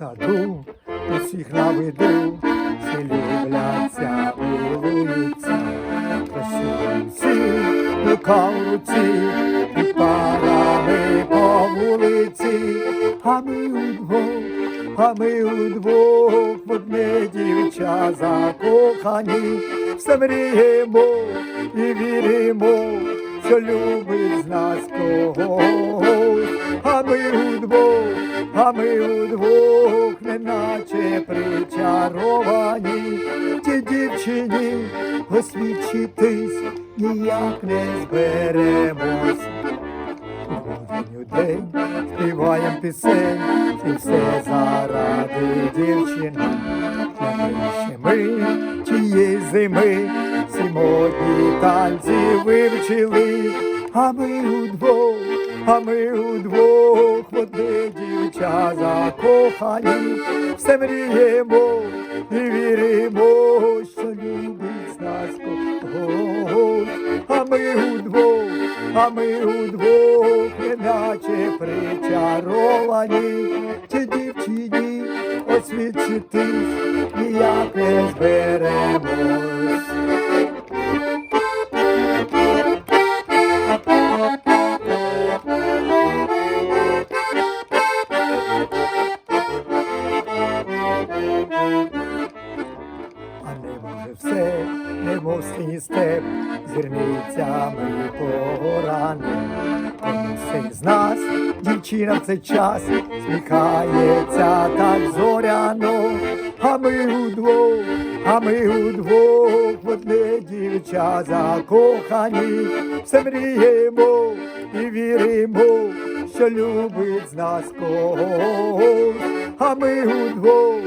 піду, усіх наведу, всі любляться, милуються, в руці, під парами по вулиці, а ми удвох, а ми удвох, в одне дівча закохані, все мріємо і віримо, що любить з нас когось, а ми удвох, а ми удвох, неначе причаровані, ті дівчині освічитись ніяк не зберемось. День день співаєм пісень, і все заради дівчини. Навіщо ми тієї зими модні танці вивчили, а ми удвох, а ми удвох, одне дівча закохані, все мріємо і віримо, що любить нас когось, а ми удвох, а ми удвох, неначе причаровані, ті дівчині освічитись ніяк не зберемось. А небо вже все, небо синій степ, зірницями погоране. Тому все з нас, дівчина в цей час, сміхається так зоряно, а ми удвох, а ми удвох, в одне дівча закохані, все мріємо і віримо, що любить з нас когось, а ми удвох,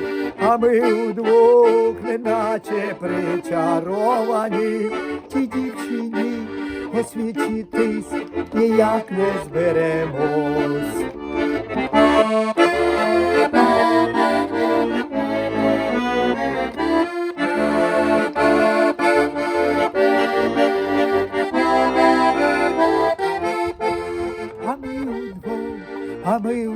а ми удвох, неначе причаровані, ті дівчині освічитись ніяк не зберемось.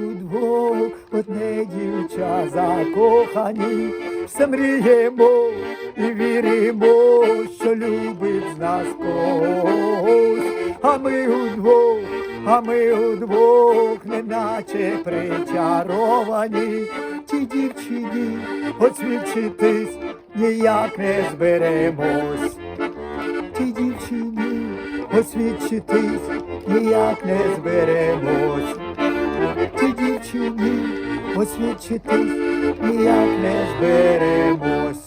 Удвох, одне дівча закохані, все мріємо і віримо, що любить з нас когось. А ми удвох, а ми удвох, неначе причаровані, ті дівчині освічитись ніяк не зберемось. Ті дівчині освічитись ніяк не зберемось. Ті дівчини освічитись ніяк не зберемось.